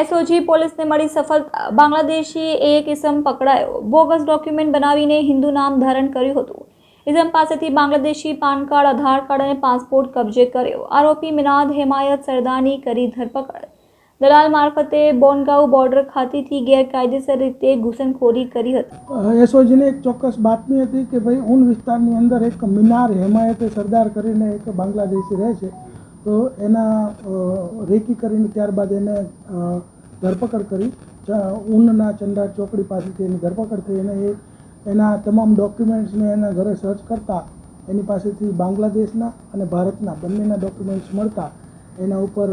SOG પોલીસને મળી સફળ, બાંગ્લાદેશી એક ઇસમ પકડાયો. બોગસ ડોક્યુમેન્ટ બનાવીને હિન્દુ નામ ધારણ કર્યું હતું. ઇસમ પાસેથી Bangladeshi PAN card, Aadhaar card અને પાસપોર્ટ કબજે કર્યો. આરોપી મિનાદ હેમાયત સરદારની કરી ધરપકડ. દલાલ મારફતે બોનગાંવ બોર્ડર ખાતેથી ગેરકાયદેસર રીતે ઘૂસણખોરી કરી હતી. એસઓજીને એક ચોક્કસ બાતમી હતી કે ભાઈ, ઊન વિસ્તારની અંદર એક મિનાર હેમાયતે સરદાર કરીને એક બાંગ્લાદેશી રહે છે. તો એના રેકી કરીને ત્યારબાદ એને ધરપકડ કરી. ઊનના ચંડા ચોકડી પાસેથી એની ધરપકડ થઈ અને એ એના તમામ ડોક્યુમેન્ટ્સને એના ઘરે સર્ચ કરતા, એની પાસેથી બાંગ્લાદેશના અને ભારતના બંનેના ડોક્યુમેન્ટ્સ મળતા, એના ઉપર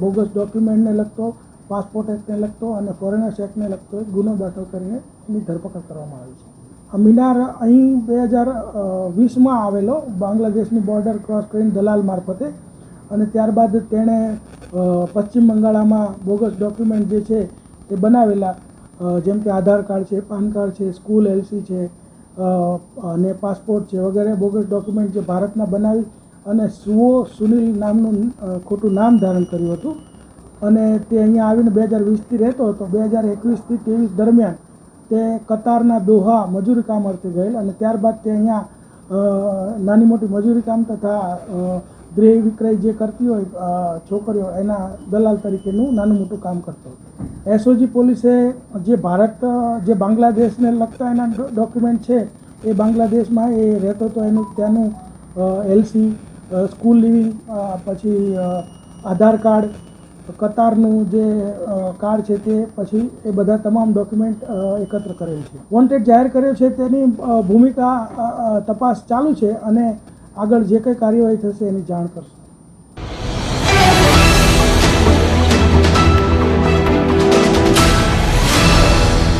બોગસ ડોક્યુમેન્ટને લગતો પાસપોર્ટ એક્ટને લગતો અને ફોરેનર્સ એક્ટને લગતો એક ગુનો દાખલ કરીને એની ધરપકડ કરવામાં આવી છે. આ મિનાર અહીં બે હજાર વીસમાં આવેલો બાંગ્લાદેશની બોર્ડર ક્રોસ કરીને દલાલ મારફતે અને ત્યારબાદ તેણે પશ્ચિમ બંગાળામાં બોગસ ડોક્યુમેન્ટ જે છે એ બનાવેલા જેમ કે આધાર કાર્ડ છે, પાન કાર્ડ છે, સ્કૂલ એલસી છે અને પાસપોર્ટ છે વગેરે બોગસ ડોક્યુમેન્ટ જે ભારતના બનાવી અને સુઓ સુનિલ નામનું ખોટું નામ ધારણ કર્યું હતું. અને તે અહીંયા આવીને બે હજાર વીસથી રહેતો હતો. બે હજાર એકવીસથી ત્રેવીસ દરમિયાન તે કતારના દોહા મજૂરી કામ અર્થે ગયેલ અને ત્યારબાદ તે અહીંયા નાની મોટી મજૂરી કામ તથા ગૃહ વિક્રય જે કરતી હોય છોકરીઓ, એના દલાલ તરીકેનું નાનું મોટું કામ કરતો હતો. એસઓજી પોલીસે જે ભારત, જે બાંગ્લાદેશને લગતા એના ડોક્યુમેન્ટ છે, એ બાંગ્લાદેશમાં એ રહેતો હતો એનું, ત્યાંનું એલસી સ્કૂલ લિવિંગ પછી આધાર કાર્ડ, કતારનું જે કાર્ડ છે તે પછી એ બધા તમામ ડોક્યુમેન્ટ એકત્ર કરેલ છે. વોન્ટેડ જાહેર કર્યો છે તેની ભૂમિકા તપાસ ચાલુ છે અને આગળ જે કંઈ કાર્યવાહી થશે એની જાણ કરશે.